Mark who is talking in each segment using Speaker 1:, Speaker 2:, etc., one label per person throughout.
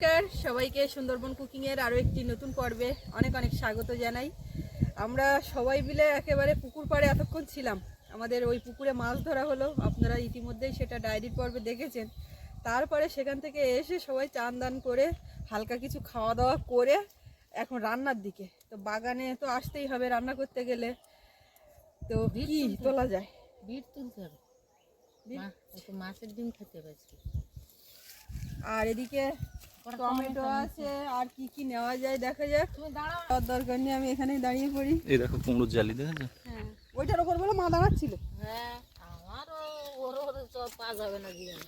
Speaker 1: নমস্কার সবাইকে সুন্দরবন কুকিং এর আরও একটি নতুন পর্বে অনেক অনেক স্বাগত জানাই। আমরা সবাই মিলে একেবারে পুকুর পাড়ে এতক্ষণ ছিলাম। আমাদের ওই পুকুরে মাছ ধরা হলো আপনারা ইতিমধ্যেই সেটা ডায়েরির পর্বে দেখেছেন। তারপরে সেখান থেকে এসে সবাই চান দান করে হালকা কিছু খাওয়া দাওয়া করে এখন রান্নার দিকে। তো বাগানে তো আসতেই হবে রান্না করতে গেলে। তো কি তোলা যায়?
Speaker 2: বিট তুলতে হবে। মাছের ডিম খেতে পারছি
Speaker 1: আর এদিকে টমেটো আছে আর কি কি নেওয়া যায় দেখা যাক।
Speaker 2: তুমি দাঁড়াও
Speaker 1: দরকার নেই আমি এখানেই দাঁড়িয়ে পড়ি।
Speaker 3: এই দেখো কুমড়োর জালি দেখেছ?
Speaker 1: হ্যাঁ। ওইটার ওপর বলে মা দাঁড়াচ্ছিল।
Speaker 2: হ্যাঁ আমারও ওর ওর সব পা যাবে না জীবনে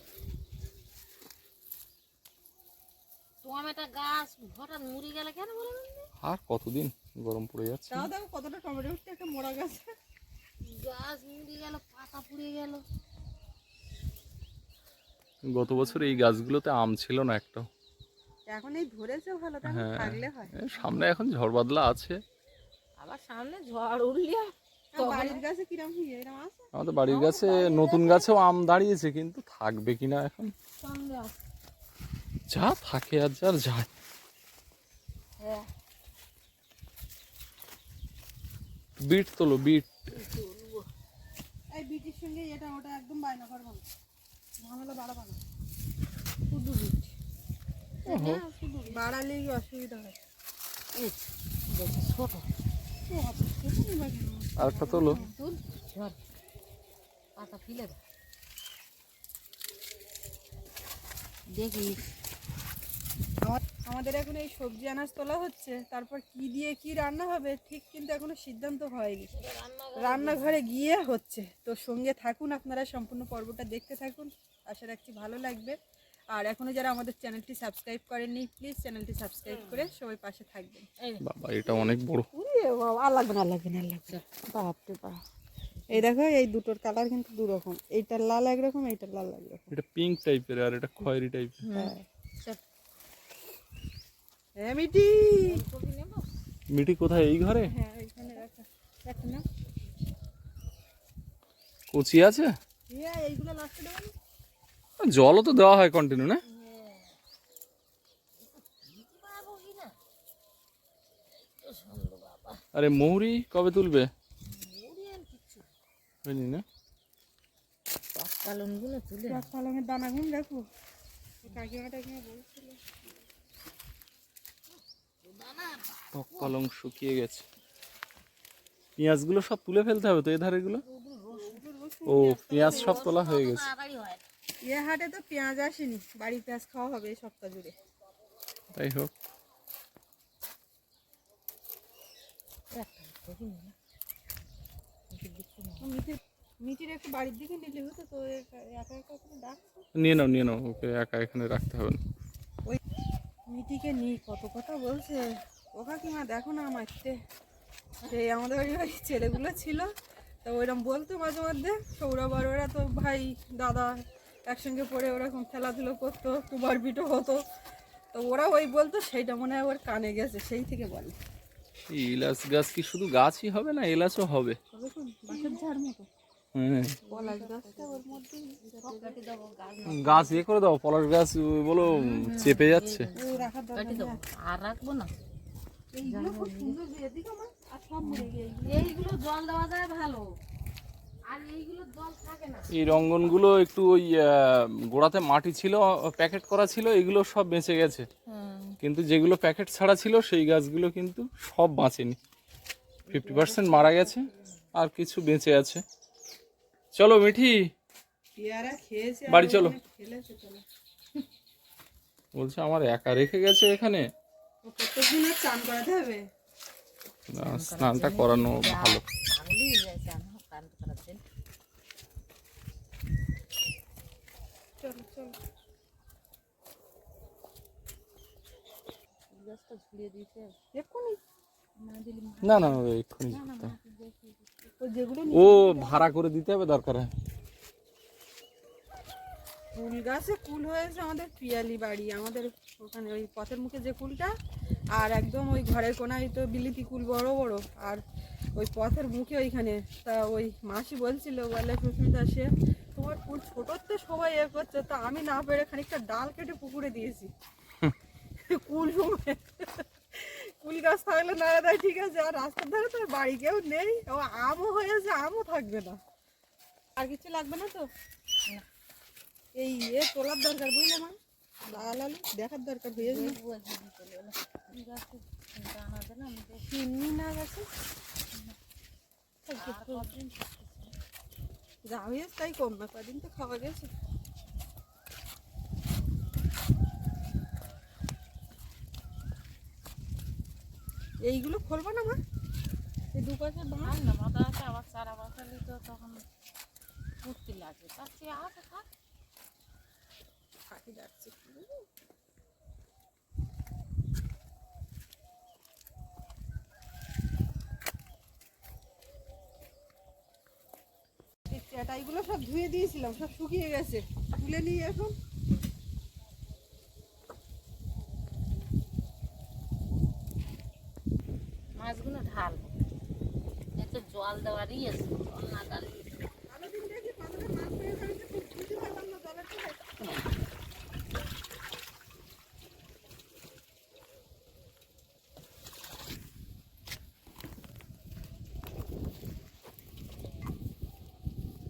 Speaker 2: টমেটো গাছ হঠাৎ মুড়ি গেলে কেন বলে
Speaker 3: আর কতদিন গরম পড়ে যাচ্ছে?
Speaker 1: তাও দেখো কতটা টমেটো উঠছে একটা মোড়া গাছ।
Speaker 2: গাছ মুড়ি গেল পাতা পুড়ে গেল।
Speaker 3: গত বছর এই গাছগুলোতে আম ছিল না একটা
Speaker 1: এখন এই ধরেছে ভালো তাহলে
Speaker 3: হ্যাঁ।
Speaker 1: থাকলে হয়।
Speaker 3: সামনে এখন ঝড় বাদলা আছে।
Speaker 2: আবার সামনে ঝড়
Speaker 1: এরকম আছে?
Speaker 3: আমাদের বাড়ির গাছে নতুন গাছেও আম দাঁড়িয়েছে কিন্তু থাকবে কিনা এখন? যা থাকে আর যার যায়।
Speaker 2: হ্যাঁ।
Speaker 3: বিট তোলো বিট।
Speaker 1: এই বিটির সঙ্গে এটা ওটা একদম বায়না করব না ঝামেলা বাড়াবো না। অসুবিধা হয়।
Speaker 2: ছোট?
Speaker 3: আর একটা তোলো।
Speaker 2: পাতা ফেলে দেখি।
Speaker 1: আমাদের এখন এই সবজি আনাজ তোলা হচ্ছে। তারপর কি দিয়ে কি রান্না হবে ঠিক কিন্তু এখনও সিদ্ধান্ত হয়নি। রান্নাঘরে গিয়ে হচ্ছে। তো সঙ্গে থাকুন আপনারা সম্পূর্ণ পর্বটা দেখতে থাকুন। আশা রাখছি ভালো লাগবে। আর এখনও যারা আমাদের চ্যানেলটি সাবস্ক্রাইব করেননি প্লিজ চ্যানেলটি সাবস্ক্রাইব করে সবাই পাশে থাকবেন।
Speaker 3: বাবা এটা অনেক বড়।
Speaker 1: আর লাগবে না লাগবে না লাগবে না। বাপরে বাপ। এই দেখো এই দুটোর কালার কিন্তু দু রকম এইটার লাল একরকম এইটার লাল একরকম।
Speaker 3: এটা পিঙ্ক টাইপের আর এটা খয়েরি টাইপের
Speaker 1: হ্যাঁ।
Speaker 2: চল
Speaker 1: হ্যাঁ মিটি
Speaker 3: মিটি কোথায়? এই ঘরে?
Speaker 1: হ্যাঁ এইখানে রাখা। রাখো না।
Speaker 3: কচি আছে?
Speaker 1: এইগুলো লাস্টে দেবো?
Speaker 3: জলও তো দেওয়া হয় কন্টিনিউ না? আরে মৌরি কবে তুলবে? হয়নি না?
Speaker 2: পালনগুলো তুলে
Speaker 1: দেখো।
Speaker 3: টক পালং শুকিয়ে গেছে। পেঁয়াজগুলো সব তুলে ফেলতে হবে তো এই ধারেগুলো ও পেঁয়াজ সব তোলা হয়ে গেছে।
Speaker 1: ইয়ে হাটে তো পেঁয়াজ আসেনি বাড়ি পেঁয়াজ খাওয়া হবে এই সপ্তাহ জুড়ে।
Speaker 3: তাই হোক।
Speaker 1: মিঠির একটু বাড়ির দিকে নিলে হতো তো একা একা একা করে ডাকছে
Speaker 3: নিয়ে নাও নিয়ে নাও ওকে একা এখানে রাখতে হবে না।
Speaker 1: ওই মিটিকে নিই কত কথা বলছে। ও কাকিমা দেখো না মারতে সেই আমাদের ছেলেগুলো ছিল তা ওইরকম বলতো মাঝে মধ্যে। সৌরভ আর ওরা তো ভাই দাদা একসঙ্গে পড়ে ওরকম খেলাধুলো করতো কুবার পিটো হতো। তো ওরা ওই বলতো সেইটা মনে হয় ওর কানে গেছে সেই থেকে বলে।
Speaker 3: এলাচ গাছ কি শুধু গাছই হবে না এলাচও হবে? হ্যাঁ।
Speaker 2: গাছ
Speaker 3: গাছ ইয়ে করে দাও পলাশ গাছ বলো চেপে যাচ্ছে।
Speaker 2: আর রাখব না।
Speaker 1: এইগুলো খুব সুন্দর এদিকে আমার আর সব মরে গিয়ে
Speaker 2: এইগুলো জল দেওয়া যায় ভালো।
Speaker 3: এই রঙ্গনগুলো একটু ওই গোড়াতে মাটি ছিল প্যাকেট করা ছিল এগুলো সব বেঁচে গেছে। কিন্তু যেগুলো প্যাকেট ছাড়া ছিল সেই গাছগুলো কিন্তু সব বাঁচেনি। ফিফটি পার্সেন্ট মারা গেছে আর কিছু বেঁচে আছে। চলো মিঠি। বাড়ি চলো। বলছে আমার একা রেখে গেছে এখানে?
Speaker 1: ও প্রত্যেকদিন আর চান করাতে হবে?
Speaker 3: না, স্নানটা করানো ভালো
Speaker 2: পাগলি হয়ে যাচ্ছে আমার কান করার জন্য
Speaker 1: চলো চলো
Speaker 2: গাছটা ঝুলিয়ে দিয়েছে
Speaker 1: এক্ষুনি
Speaker 2: না
Speaker 3: না না না, এক্ষুনি
Speaker 1: ও
Speaker 3: ভাড়া করে দিতে হবে দরকার। হয়
Speaker 1: কুল গাছে কুল হয়েছে আমাদের পিয়ালি বাড়ি আমাদের ওখানে ওই পথের মুখে যে কুলটা আর একদম ওই ঘরের কোনায় তো বিলিতি কুল বড় বড় আর ওই পথের মুখে ওইখানে তা ওই মাসি বলছিল বলে সুস্মিতা সে তোমার কুল ছোটোর তো সবাই এ করছে তা আমি না পেরে খানিকটা ডাল কেটে পুকুরে দিয়েছি। কুল সময় কুল গাছ থাকলে নাড়া দেয় ঠিক আছে, আর রাস্তার ধারে তো বাড়ি কেউ নেই। ও আমও হয়েছে আমও থাকবে না। আর কিছু লাগবে না তো? এই এ তোলার দরকার, বুঝলে মা? লাল দেখার দরকার হয়ে যাবে। চিনি না গেছে? যা হয়েছে তাই কম না, কদিন তো খাওয়া গেছে। এইগুলো খুলবো না মা? এই দু পাশে
Speaker 2: আর না মাথা আছে আবার চারা বাঁচালি তো তখন ফুর্তি লাগবে তার চেয়ে আছে থাক।
Speaker 1: পাখি ডাকছে এই চাটাইগুলো সব ধুয়ে দিয়েছিলাম সব শুকিয়ে গেছে। তুলে নিয়ে এখন
Speaker 2: মাছগুলো ঢাল এ তো জল দেওয়ারই আছে জল না ডালি
Speaker 1: সারাদিন দেখি পাথরে মাছ পেয়ে ফেলছে, খুব খুশি হলাম না জলের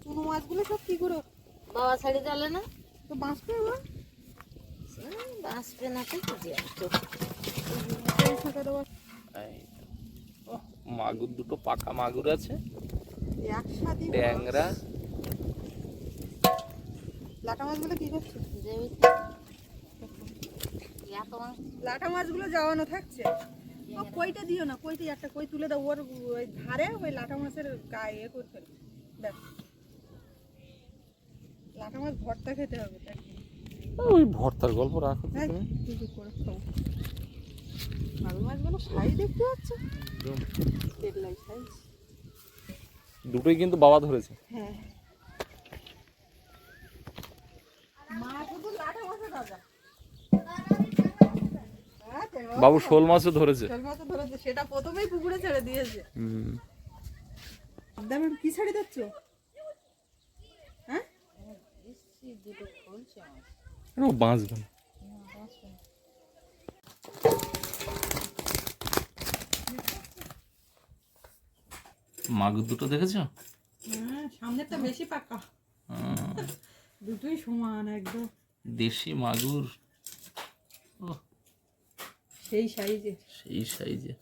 Speaker 1: চুনো মাছগুলো সব কি করো
Speaker 2: বাবা ছাড়ি দিলে না
Speaker 1: তো বাঁচবে আমার
Speaker 2: বাঁচবে না তো বুঝি একটু
Speaker 1: এই ফাঁকা দেওয়া
Speaker 3: এই তো। ওহ, মাগুর দুটো পাকা মাগুর আছে।
Speaker 1: একসাথে
Speaker 3: ট্যাংরা।
Speaker 1: লাটা মাছগুলো কি করছ?
Speaker 2: মাছ।
Speaker 1: লাটা মাছগুলো যাওয়ানো থাকছে। ও কইটা দিও না কইটা একটা কই তুলে দাও ওর ওই ধারে ওই লাটা মাছের গায়ে এ করে ফেলো দেখ লাটা মাছ ভর্তা খেতে হবে তাই
Speaker 3: ওই ভর্তার গল্প রাখো তো তুমি।
Speaker 1: খাও মাছগুলো সাইজ দেখতে পাচ্ছ
Speaker 3: দুটোই কিন্তু বাবা ধরেছে।
Speaker 1: হ্যাঁ
Speaker 3: বাবু শোল মাছও ধরেছে।
Speaker 1: শোল মাছও ধরেছে সেটা প্রথমেই পুকুরে ছেড়ে দিয়েছে।
Speaker 3: হুম।
Speaker 1: কি ছাড়ি দিচ্ছ হ্যাঁ?
Speaker 2: দুটো খুলছে
Speaker 3: বাঁচবে না
Speaker 2: না, বাঁচবে না।
Speaker 3: মাগুর দুটো দেখেছ?
Speaker 1: হ্যাঁ সামনেরটা বেশি পাকা। দুটোই সমান একদম।
Speaker 3: দেশি মাগুর। ও
Speaker 1: সেই সাইজে।
Speaker 3: সেই সাইজে।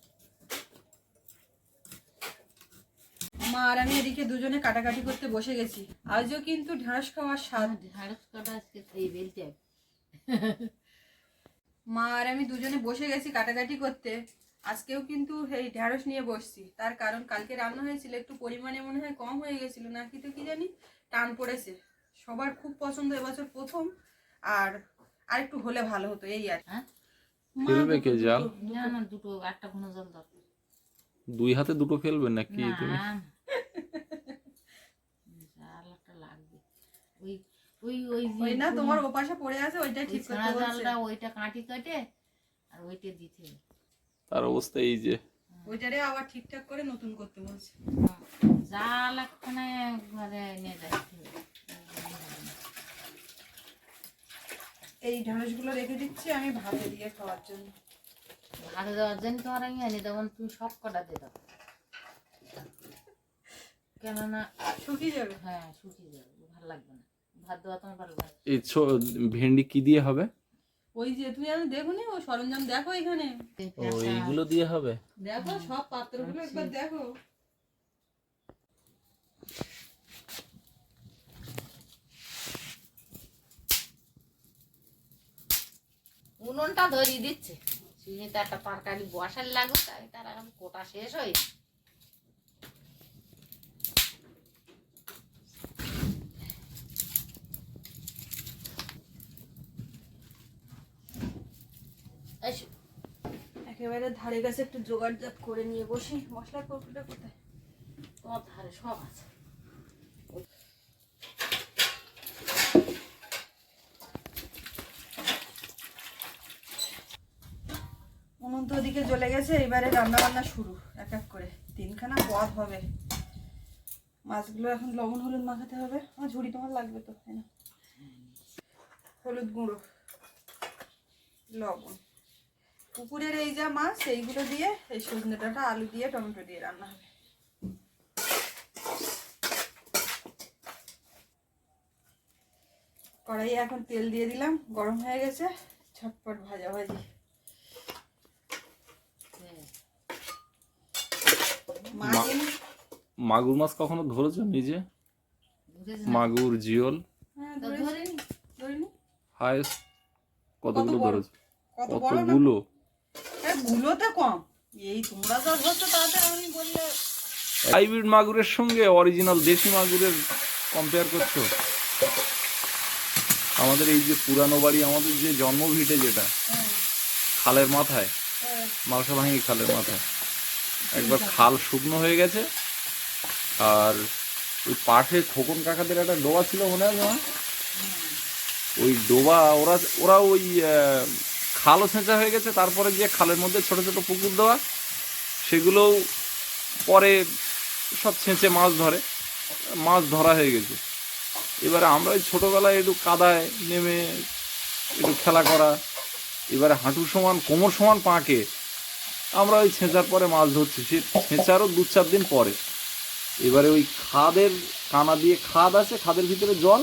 Speaker 1: মা আর আমি এদিকে দুজনে কাটাকাটি করতে বসে গেছি। আজও কিন্তু ঢেঁড়স খাওয়ার স্বাদ।
Speaker 2: ঢাড়স কাটা আজকে এই বেলতে।
Speaker 1: মা আর আমি দুজনে বসে গেছি কাটাকাটি করতে। আজকেও কিন্তু এই ঢেঁড়স নিয়ে বসছি। তার কারণ কালকে রান্না হয়েছিল একটু পরিমাণে মনে হয় কম হয়ে গেছিল নাকি তো কি জানি টান পড়েছে। সবার খুব পছন্দ এবছর প্রথম আর আর একটু হলে ভালো হতো এই আর।
Speaker 2: হ্যাঁ?
Speaker 1: মা
Speaker 3: ফেলবে কে জাল?
Speaker 2: না না দুটো একটা ঘন জল দরকার।
Speaker 3: দুই হাতে দুটো ফেলবেন নাকি তুমি?
Speaker 2: জাল একটা লাগবে। ওই ওই ওই
Speaker 1: ওই না তোমার ওপাশে পড়ে আছে ওইটাই
Speaker 2: ওই
Speaker 1: ঠিক
Speaker 2: ছেঁড়া
Speaker 1: করতে বলছে।
Speaker 2: ওইটা কাটি কাটে আর ওইটা দিতে হবে।
Speaker 3: তার অবস্থা এই যে।
Speaker 1: ওইটারে আবার ঠিকঠাক করে নতুন করতে বলছে।
Speaker 2: জাল একখানে ঘরে নিয়ে যাচ্ছে
Speaker 1: এই ঢেঁড়সগুলো রেখে দিচ্ছি আমি ভাতে দিয়ে খাওয়ার জন্য।
Speaker 2: ভালো দেওয়ার জন্য তোমার আমি এনে দেবো তুমি সব কটা দিয়ে দাও। কেননা
Speaker 1: শুকিয়ে যাবে?
Speaker 2: হ্যাঁ শুকিয়ে যাবে ভালো লাগবে না। ভাত দেওয়া তোমার ভালো লাগবে
Speaker 3: এই ভেন্ডি কি দিয়ে হবে?
Speaker 1: ওই যে তুমি আমি দেখো নি ও সরঞ্জাম দেখো এখানে।
Speaker 3: ও এইগুলো দিয়ে হবে?
Speaker 1: দেখো সব পাত্রগুলো একবার দেখো।
Speaker 2: উনুনটা ধরিয়ে দিচ্ছে। সুজিতে একটা তরকারি বসার লাগুক তাই তার এখন কোটা শেষ হয়ে
Speaker 1: একেবারে ধারে কাছে একটু জোগাড় করে নিয়ে বসি। মশলার কৌটোটা কোথায়?
Speaker 2: তোমার ধারে সব আছে।
Speaker 1: উনুন তো ওদিকে জ্বলে গেছে এবারে রান্না বান্না শুরু। এক এক করে। তিনখানা পদ হবে। মাছগুলো এখন লবণ হলুদ মাখাতে হবে। আমার ঝুড়ি তোমার লাগবে তো তাই না? হলুদ গুঁড়ো। লবণ। পুকুরের এই যা মাছ সেইগুলো দিয়ে এই সজনে ডাঁটা আলু দিয়ে টমেটো দিয়ে রান্না হবে। কড়াইয়ে এখন তেল দিয়ে দিলাম গরম হয়ে গেছে ঝটপট ভাজা ভাজি।
Speaker 3: মাগুর মাছ কখনো ধরেছো নিজে? মাগুর জিওল?
Speaker 1: হ্যাঁ।
Speaker 3: হায়েস্ট কতগুলো? ধরেছো?
Speaker 1: কত বড়
Speaker 3: কতগুলো?
Speaker 1: গুলোতে কম। এই তোমরা যা ধরছো তাতে আমি বললে
Speaker 3: হাইব্রিড মাগুরের সঙ্গে অরিজিনাল দেশি মাগুরের কম্পেয়ার করছ? আমাদের এই যে পুরানো বাড়ি আমাদের যে জন্ম ভিটে যেটা খালের মাথায়
Speaker 1: হ্যাঁ,
Speaker 3: মালসাভাঙি খালের মাথায়। একবার খাল শুকনো হয়ে গেছে আর ওই পাশে খোকন কাকাদের একটা ডোবা ছিল মনে আছে ওই ডোবা ওরা ওরা ওই খালও ছেঁচা হয়ে গেছে, তারপরে যে খালের মধ্যে ছোট ছোট পুকুর দেওয়া, সেগুলোও পরে সব ছেঁচে মাছ ধরে, মাছ ধরা হয়ে গেছে। এবারে আমরা ওই ছোটোবেলায় একটু কাদায় নেমে একটু খেলা করা, এবারে হাঁটু সমান, কোমর সমান পাঁকে, আমরা ওই ছেঁচার পরে মাছ ধরছি। সে ছেঁচারও দু চার দিন পরে। এবারে ওই খাদের কানা দিয়ে খাদ আছে, খাদের ভিতরে জল,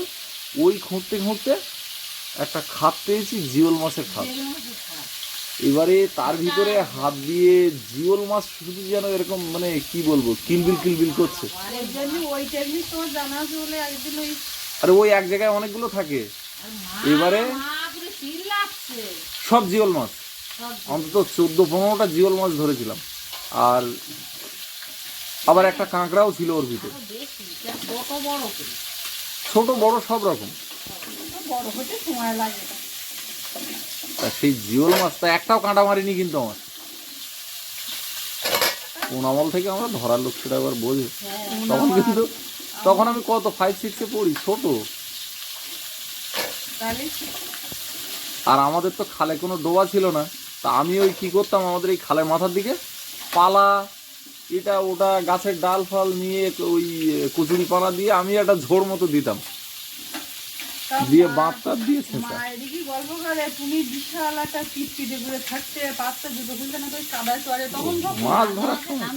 Speaker 3: ওই খুঁড়তে খুঁড়তে একটা খাদ পেয়েছি জিওল মাছের
Speaker 2: খাওয়া।
Speaker 3: এবারে তার ভিতরে হাত দিয়ে জিওল মাছ শুধু যেন এরকম মানে কি বলব কিলবিল কিলবিল করছে। আরে ওই এক জায়গায় অনেকগুলো থাকে। এবারে-। সব জিওল মাছ। অন্তত চোদ্দ পনেরোটা জিওল মাছ ধরেছিলাম। আর আবার একটা কাঁকড়াও ছিল ওর ভিতরে।
Speaker 2: ছোট বড়
Speaker 3: সব রকম।
Speaker 1: বড় হতে সময় লাগে
Speaker 3: তা সেই জিওল মাছটা একটাও কাঁটা মারিনি কিন্তু আমার। কোন আমল থেকে আমরা ধরার লোক সেটা এবার বোঝে। তখন কিন্তু তখন আমি কত ফাইভ সিক্সে পড়ি ছোট। আর আমাদের তো খালে কোনো ডোবা ছিল না। তা আমি ওই কি করতাম আমাদের এই খালের মাথার দিকে পালা এটা ওটা গাছের ডাল ফাল নিয়ে ওই কচুরি পানা দিয়ে আমি একটা ঝোড় মতো দিতাম। দিয়ে
Speaker 1: মা-
Speaker 3: বাঁধ টাত দিয়ে ছেঁচা
Speaker 1: গল্প করে তুমি বিশাল একটা পিটপিটে ঘুরে থাকতে পাঁচটা দুটো খুলতে না তো কাদায় চড়ে তখন?
Speaker 3: মাছ
Speaker 2: মাঝে
Speaker 3: ধরার
Speaker 2: মাঝে
Speaker 3: সময়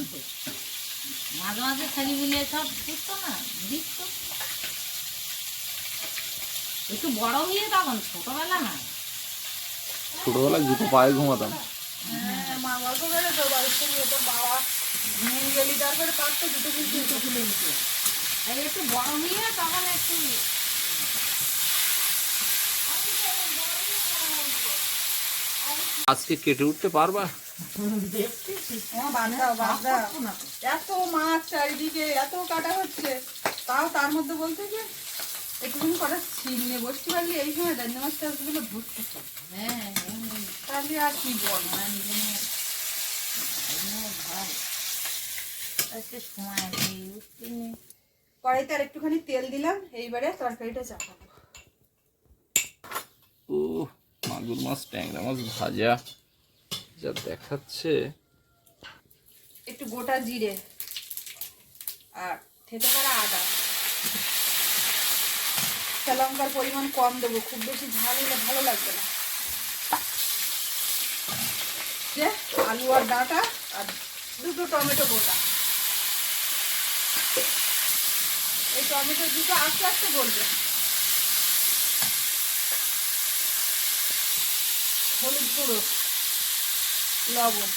Speaker 2: মাঝে মাঝে ছেলে মিলে সব না দিত একটু বড় হয়ে তখন ছোটবেলা না।
Speaker 3: ছোটবেলায় জুতো পায়ে ঘুমাতাম।
Speaker 1: হ্যাঁ, মা গল্প করে তো থেকে তোর বাবা নিয়ে গেলি তারপরে পাঁচটা দুটো কিন্তু
Speaker 2: দুটো খুলে নিতে। একটু বড় হয়ে তখন একটু
Speaker 3: আজকে কেটে উঠতে পারবা?
Speaker 1: হ্যাঁ এত মাছ চারিদিকে এত কাটা হচ্ছে। তাও তার মধ্যে বলতে যে একটুখানি কটা ছিল নিয়ে বসতে পারলে এই সময় দান্ডা মাছ টাছগুলো ধরতে
Speaker 2: হ্যাঁ
Speaker 1: তাহলে আর কি বল?
Speaker 2: নেই
Speaker 1: কড়াইতে আর একটুখানি তেল দিলাম এইবারে তরকারিটা চাপাবো
Speaker 3: ও মাগুর মাছ, ট্যাংরা মাছ, ভাজা, যা দেখাচ্ছে।
Speaker 1: একটু গোটা জিরে আর থেতে করা আদা। লঙ্কার পরিমাণ কম দেবো, খুব বেশি ঝাল হলে ভালো লাগবে না। যে আলু আর ডাঁটা আর দুটো টমেটো গোটা। এই টমেটো দুটো আস্তে আস্তে গলবে। হলুদ গুঁড়ো, লবণ।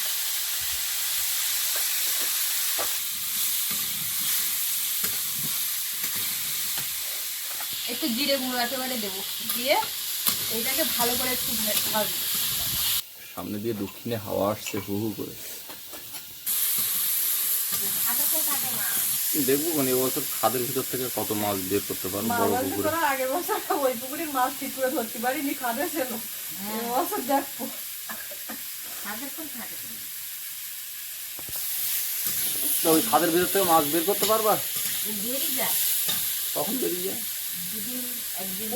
Speaker 1: একটু জিরে গুঁড়ো একেবারে দেবো। দিয়ে এইটাকে ভালো করে একটু ভাজবো।
Speaker 3: সামনে দিয়ে দক্ষিণে হাওয়া আসছে, হু হু করে
Speaker 2: হাতে তো থাকে না
Speaker 3: দেখব মানে এবছর খাদের ভিতর থেকে কত মাছ বের করতে পারব বড় পুকুরে।
Speaker 1: আগের বছর ওই পুকুরের মাছ ঠিক করে ধরতে পারিনি খাদে ছিল এবছর দেখব।
Speaker 2: থাকে।
Speaker 3: ওই খাদের ভিতর থেকে মাছ বের করতে পারবা? বেরিয়ে যায়।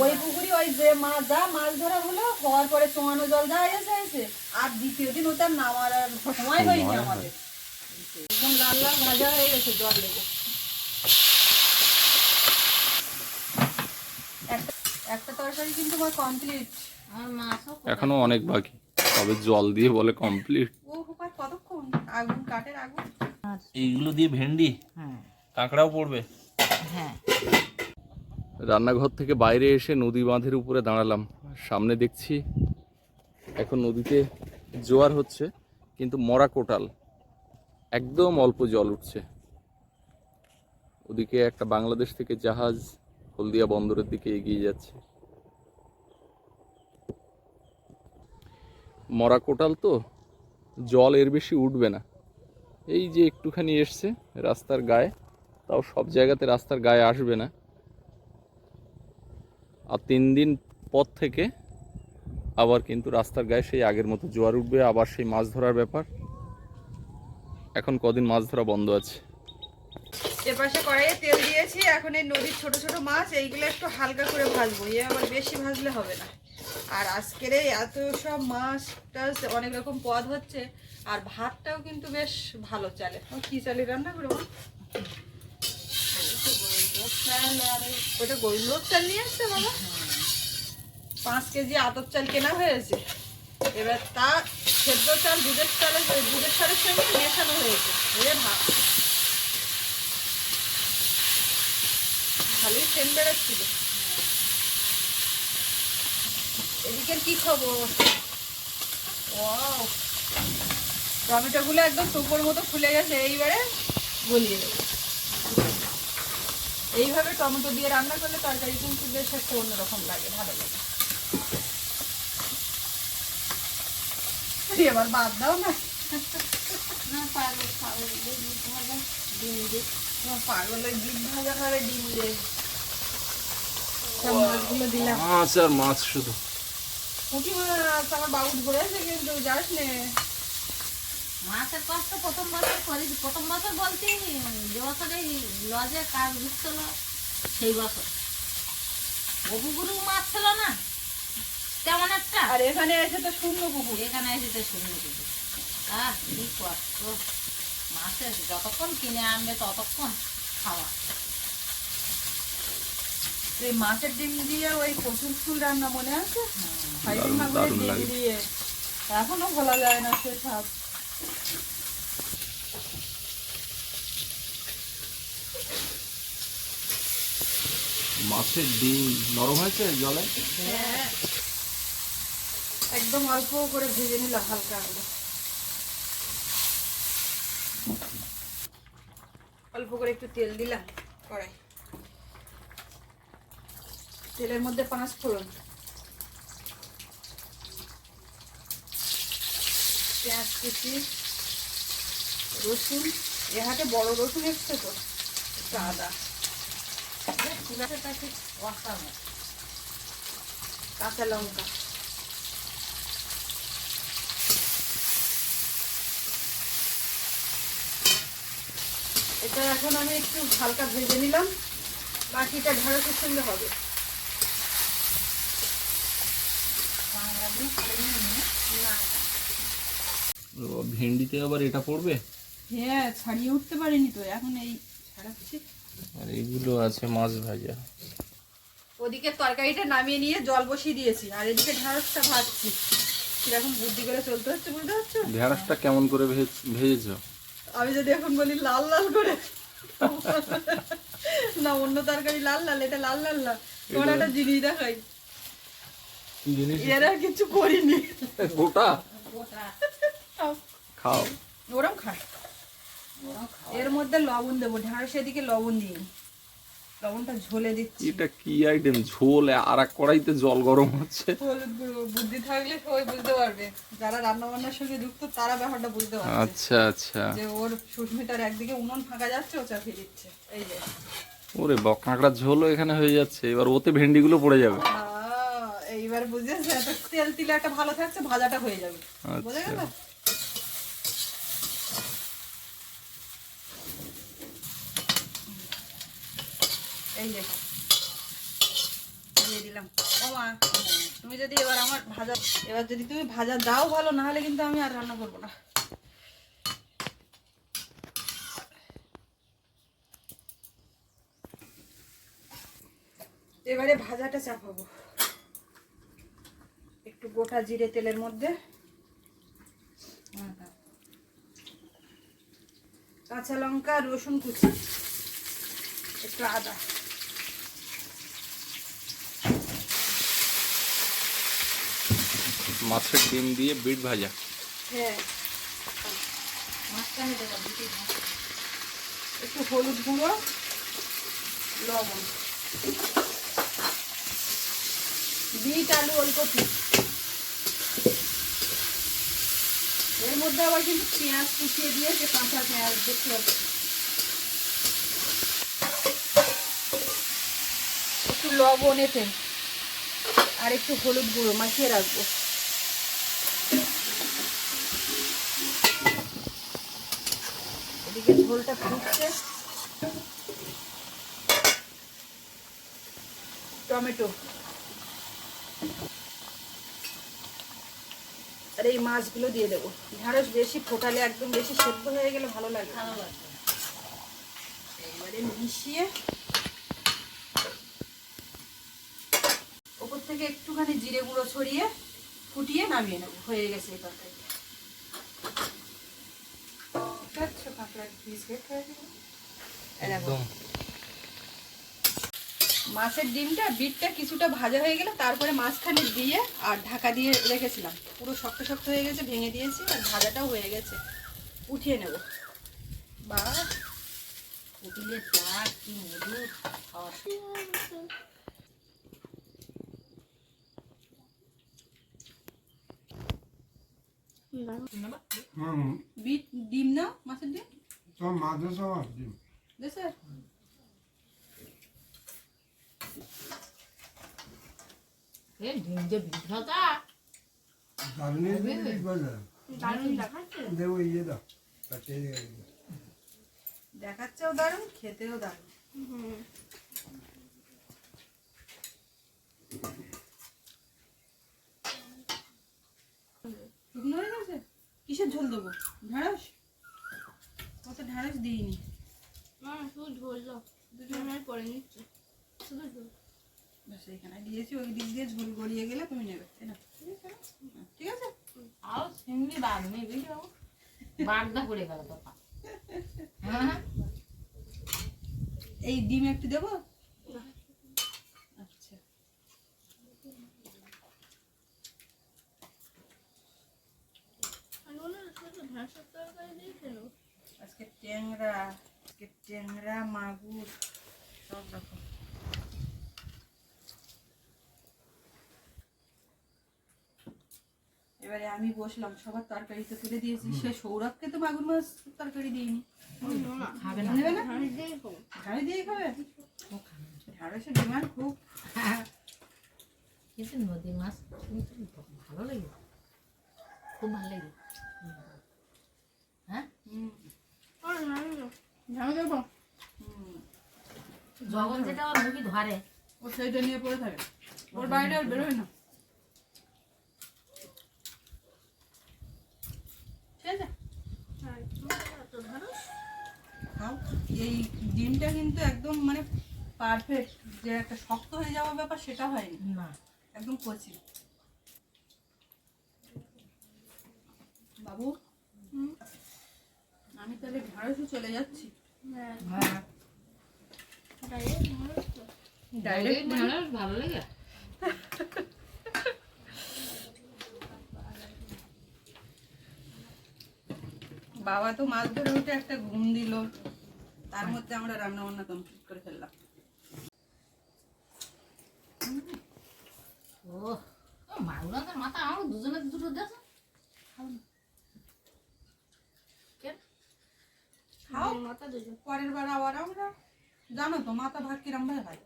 Speaker 1: ওই পুকুরি ওই যে মাছ যা মাছ ধরা হলো হওয়ার পরে চোয়ানো জল যা এসে এসে আর দ্বিতীয় দিন ওটা নামার আর সময় হয়নি আমাদের। একদম লাল লাল ভাজা হয়ে গেছে জল দেবো একটা একটা তরকারি কিন্তু আমার কমপ্লিট
Speaker 2: আমার মাছও
Speaker 3: এখনও অনেক বাকি। তবে জল দিয়ে বলে কমপ্লিট
Speaker 1: ও হুপার কতক্ষণ? আগুন কাঠের আগুন?
Speaker 3: এইগুলো দিয়ে ভেন্ডি?
Speaker 2: হ্যাঁ।
Speaker 3: কাঁকড়াও পড়বে?
Speaker 2: হ্যাঁ।
Speaker 3: রান্নাঘর থেকে বাইরে এসে নদী বাঁধের উপরে দাঁড়ালাম। সামনে দেখছি এখন নদীতে জোয়ার হচ্ছে কিন্তু মরা কোটাল। একদম অল্প জল উঠছে। ওদিকে একটা বাংলাদেশ থেকে জাহাজ হলদিয়া বন্দরের দিকে এগিয়ে যাচ্ছে। মরা কোটাল তো, জল এর বেশি উঠবে না। এই যে একটুখানি এসছে রাস্তার গায়ে, তাও সব জায়গাতে রাস্তার গায়ে আসবে না। আর তিন দিন পর থেকে আবার কিন্তু রাস্তার গায়ে সেই আগের মতো জোয়ার উঠবে, আবার সেই মাছ ধরার ব্যাপার। এখন কদিন মাছ ধরা বন্ধ আছে।
Speaker 1: এপাশে কড়াইয়ে তেল দিয়েছি, এখন এই নদীর ছোট ছোট মাছ, এইগুলো একটু হালকা করে ভাজবো। এ আবার বেশি ভাজলে হবে না। আর আজকের এই এত সব মাছ টাছ, অনেক রকম পদ হচ্ছে, আর ভাতটাও কিন্তু বেশ ভালো চালে। কি চালে রান্না করে মা? ওটা গোবিন্দভোগ চাল নিয়ে আসছে বাবা। পাঁচ কেজি আতর চাল কেনা হয়েছে। এবার তা সেদ্ধ চাল দুধের চালের দুধের চালের সঙ্গে মেশানো হয়েছে। এ ভাত ভালোই সেন বেরোচ্ছিল এদিকের কি খবর? ওয়াও। টমেটোগুলো একদম টোপর মতো ফুলে গেছে এইবারে গলিয়ে দেবো। এইভাবে টমেটো দিয়ে রান্না করলে তরকারি কিন্তু বেশ একটা অন্যরকম লাগে ভালো লাগে। এবার বাদ দাও না।
Speaker 3: মাছ আর মাছ শুধু।
Speaker 1: পুঁটি আমার বাবু ধরেছে কিন্তু যাস নে।
Speaker 2: মাছের কষ্ট প্রথম বছর করেছি প্রথম বছর বলতে যে বছরে লজে কাজ ঢুকছিল সেই বছর। বহুগুরু মাছ ছিল না? তেমন একটা?
Speaker 1: আর এখানে এসে তো শূন্য পুকুর
Speaker 2: এখানে শূন্য আহ কি কষ্ট। মাছের যতক্ষণ কিনে আনবে ততক্ষণ খাওয়া।
Speaker 1: এই মাছের ডিম দিয়ে ওই কচুর ফুল রান্না মনে আছে? হাইডিং মাগুরের ডিম দিয়ে। এখনও ভোলা যায় না সে সব
Speaker 3: মাছের ডিম নরম হয়েছে জলে?
Speaker 1: হ্যাঁ। একদম অল্প করে ভেজে নিলাম হালকা অল্প করে একটু তেল দিলাম কড়াই তেলের মধ্যে পাঁচ ফোড়ন। পেঁয়াজ কুচি, রসুন, এ হাতে বড় রসুন এসছে তো, একটু আদা। কাঁচা লঙ্কা। এটা এখন আমি একটু হালকা ভেজে নিলাম, বাকিটা ঢেঁড়সের সঙ্গে হবে
Speaker 2: বাংলা দিয়ে করে নিয়ে
Speaker 1: না
Speaker 3: ভেন্ডিতে আবার এটা পড়বে?
Speaker 1: হ্যাঁ ছাড়িয়ে উঠতে পারিনি তো এখন এই ছাড়াচ্ছি।
Speaker 3: আর এইগুলো আছে মাছ ভাজা।
Speaker 1: ওদিকে তরকারিটা নামিয়ে নিয়ে জল বসিয়ে দিয়েছি আর এদিকে ঢেঁড়সটা ভাজছি। কীরকম বুদ্ধি করে চলতে হচ্ছে বুঝতে পারছ?
Speaker 3: ঢেঁড়সটা কেমন করে ভেজ- ভেজেছো?
Speaker 1: আমি যদি এখন বলি লাল লাল করে না অন্য তরকারি লাল লাল এটা লাল লাল না। তোমার একটা জিনিস দেখাই।
Speaker 3: কি জিনিস?
Speaker 1: এরা কিছু করিনি।
Speaker 3: গোটা?
Speaker 2: গোটা।
Speaker 3: খাও।
Speaker 1: ওরম খায়। এর মধ্যে লবণ দেবো। ঢেঁড়স এদিকে লবণ দিই। লবণটা ঝোলে দিচ্ছি।
Speaker 3: এটা কি আইটেম ঝোল আর এক কড়াইতে জল গরম হচ্ছে।
Speaker 1: বুদ্ধি থাকলে সবাই বুঝতে পারবে। যারা রান্না বান্নার সঙ্গে যুক্ত তারা ব্যাপারটা বুঝতে পারবে
Speaker 3: আচ্ছা আচ্ছা।
Speaker 1: যে ওর সুস্মিতার একদিকে উনুন ফাঁকা যাচ্ছে ও চাপিয়ে দিচ্ছে। এই যে।
Speaker 3: ওরে বক কাঁকড়ার ঝোলও এখানে হয়ে যাচ্ছে। এবার ওতে ভেন্ডিগুলো পড়ে যাবে।
Speaker 1: এইবার বুঝেছে? তেল তিলে একটা ভালো থাকছে ভাজাটা হয়ে যাবে। বোঝা গেল?
Speaker 3: আচ্ছা
Speaker 1: এই যে দিয়ে দিলাম। ও তুমি যদি এবার আমার ভাজা এবার যদি তুমি ভাজা দাও ভালো না হলে কিন্তু আমি আর রান্না করব না। এবারে ভাজাটা চাপাবো। একটু গোটা জিরে তেলের মধ্যে। কাঁচা লঙ্কা রসুন কুচি একটু আদা।
Speaker 3: মাছের ডিম দিয়ে বিট ভাজা।
Speaker 1: হ্যাঁ।
Speaker 2: মাছটা আমি দেবো
Speaker 1: একটু হলুদ গুঁড়ো লবণ। বিট আলু ওলকপি। মধ্যে আবার কিন্তু পেঁয়াজ কুচিয়ে দিয়ে যে কাঁচা পেঁয়াজ দেখতে পাচ্ছি। একটু লবণ এতে আর একটু হলুদ গুঁড়ো মাখিয়ে রাখব। এদিকে ঝোলটা ফুটছে। টমেটো। আর এই মাছগুলো দিয়ে দেবো। ঢ্যাঁড়স বেশি ফোটালে একদম বেশি সেদ্ধ হয়ে গেলে ভালো লাগে।
Speaker 2: ভালো লাগবে
Speaker 1: এবারে মিশিয়ে ওপর থেকে একটুখানি জিরে গুঁড়ো ছড়িয়ে ফুটিয়ে নামিয়ে নেব। হয়ে গেছে এই তরকারিটা আচ্ছা কাঁকড়ার পিস খেয়ে
Speaker 3: একদম।
Speaker 1: মাছের ডিমটা বিটটা কিছুটা ভাজা হয়ে গেলে তারপরে মাঝখানে দিয়ে আর ঢাকা দিয়ে রেখেছিলাম। পুরো শক্ত শক্ত হয়ে গেছে ভেঙে দিয়েছি আর ভাজাটাও হয়ে গেছে। উঠিয়ে নেব। বা
Speaker 2: চাট কি
Speaker 1: বিট ডিম না মাছের ডিম?
Speaker 4: সব মাঝে সব
Speaker 1: দে স্যার
Speaker 2: এ ডিম যে বিট ভাজা
Speaker 4: দারুণ বাজার
Speaker 1: দারুণ দেখাচ্ছে
Speaker 4: দেবো ইয়ে দাও কাটিয়ে দিয়ে
Speaker 1: দেখাচ্ছেও দারুণ খেতেও দারুণ। শুকনো হয়ে গেছে? কিসের ঝোল দেবো? ঢ্যাঁড়স কত ঢ্যাঁড়স দিইনি।
Speaker 5: শুধু ঝোল দাও। আমি পরে নিচ্ছি। শুধু ঝোল।
Speaker 1: দিয়েছি ওই দিক দিয়ে ঝোল গড়িয়ে গেলে তুমি নেবে তাই না? ঠিক আছে?
Speaker 2: আও চিংড়ি বাদ নেই বুঝলি বাবু? বাগদা পড়ে গেল তো হ্যাঁ?
Speaker 1: এই ডিম একটু দেবো? আচ্ছা। আজকে ট্যাংরা আজকে ট্যাংরা মাগুর সব রকম এবারে আমি বসলাম সবার তরকারি তো তুলে দিয়েছি। সে সৌরভকে তো মাগুর মাছ তরকারি দিইনি।
Speaker 2: খাবে না।
Speaker 1: নেবে
Speaker 5: দিয়ে খাব।
Speaker 1: ঢাড়ি দিয়ে খাবে? ঢাড়সের ডিমান্ড খুব।
Speaker 2: কিন্তু নদী মাছ ভালো লাগে। খুব ভালো লাগে। হ্যাঁ?
Speaker 1: হুম।
Speaker 5: আর দেবো?
Speaker 1: হুম।
Speaker 2: জগন যেটা ওর মুখি ধরে।
Speaker 1: ও সেইটা নিয়ে পড়ে থাকে। ওর বাড়িটা আর বেরোয় না ঠিক আছে
Speaker 5: হ্যাঁ তো ধরো
Speaker 1: খাও এই ডিমটা কিন্তু একদম মানে পারফেক্ট যে একটা শক্ত হয়ে যাওয়া ব্যাপার সেটা হয়নি।
Speaker 2: না।
Speaker 1: একদম কচি। বাবু? আমি তাহলে ঢাড়সে চলে যাচ্ছি।
Speaker 5: হ্যাঁ।
Speaker 2: হ্যাঁ।
Speaker 5: ডাইরেক্ট
Speaker 2: ঢেঁড়স ভালো লাগে।
Speaker 1: বাবা তো মাছ ধরে উঠে একটা ঘুম দিল। তার মধ্যে আমরা রান্না বান্না কমপ্লিট করে ফেললাম।
Speaker 2: ও মাগুরাদের মাথা আমার দুজনের দুটো দেশ
Speaker 1: খাও
Speaker 5: মাথা দুজন
Speaker 1: পরের বার আবার আমরা। জানো তো মাথা ভাত কিরম ভাবে খাই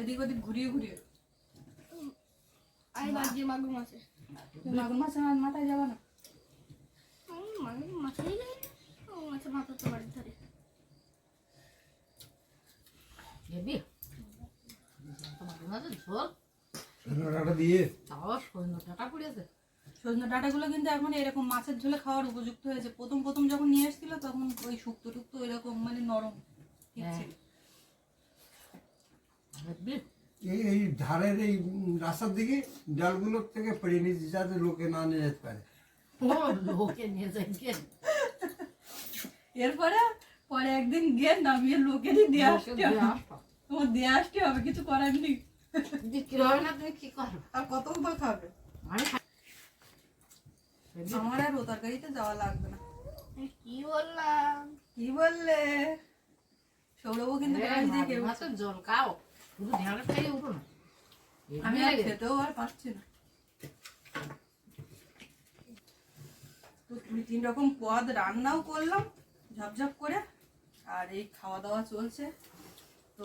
Speaker 1: এদিক ওদিক ঘুরিয়ে ঘুরিয়ে।
Speaker 5: আমি বাদ দিয়ে মাগুর মাছে
Speaker 1: মাগুর মাছ মাথায় যাবে না।
Speaker 5: মাগুর মাছের মাথা তো বাড়ি ধরে।
Speaker 2: দেবি? মাগুরাদের ঝোল।
Speaker 4: ছেলেটা দিয়ে।
Speaker 2: তাও সৈন্য টাকা পড়েছে
Speaker 1: সজনে ডাঁটাগুলো কিন্তু এখন এরকম মাছের ঝোলে খাওয়ার উপযুক্ত হয়েছে। প্রথম প্রথম যখন নিয়ে এসেছিল তখন ওই শুক্তো টুক্তো এরকম মানে নরম
Speaker 2: হ্যাঁ।
Speaker 1: ছিল।
Speaker 2: দেবি
Speaker 4: এই এই ধারের এই রাস্তার দিকে ডালগুলোর থেকে পড়ে নিয়েছি যাতে লোকে না নিয়ে যেতে পারে।
Speaker 2: লোকে নিয়ে যায়
Speaker 1: এরপরে পরে একদিন গিয়ে নামিয়ে লোকেরই দিয়ে আসতে তোমার দিয়ে আসতে হবে কিছু করার নেই।
Speaker 2: বিক্রি হবে না তুমি কি করবে
Speaker 1: আর কত বা খাবে?
Speaker 2: আমি
Speaker 1: আমার আর ও তরকারিতে যাওয়া লাগবে না।
Speaker 5: কি বললাম?
Speaker 1: কি বললে? সৌরভও কিন্তু
Speaker 2: জল খাও। শুধু ঢেঁড়ে খেয়ে উঠো না।
Speaker 1: আমি আর খেতেও আর পারছি না। তো দুই তিন রকম পদ রান্নাও করলাম ঝপঝপ করে আর এই খাওয়া দাওয়া চলছে। তো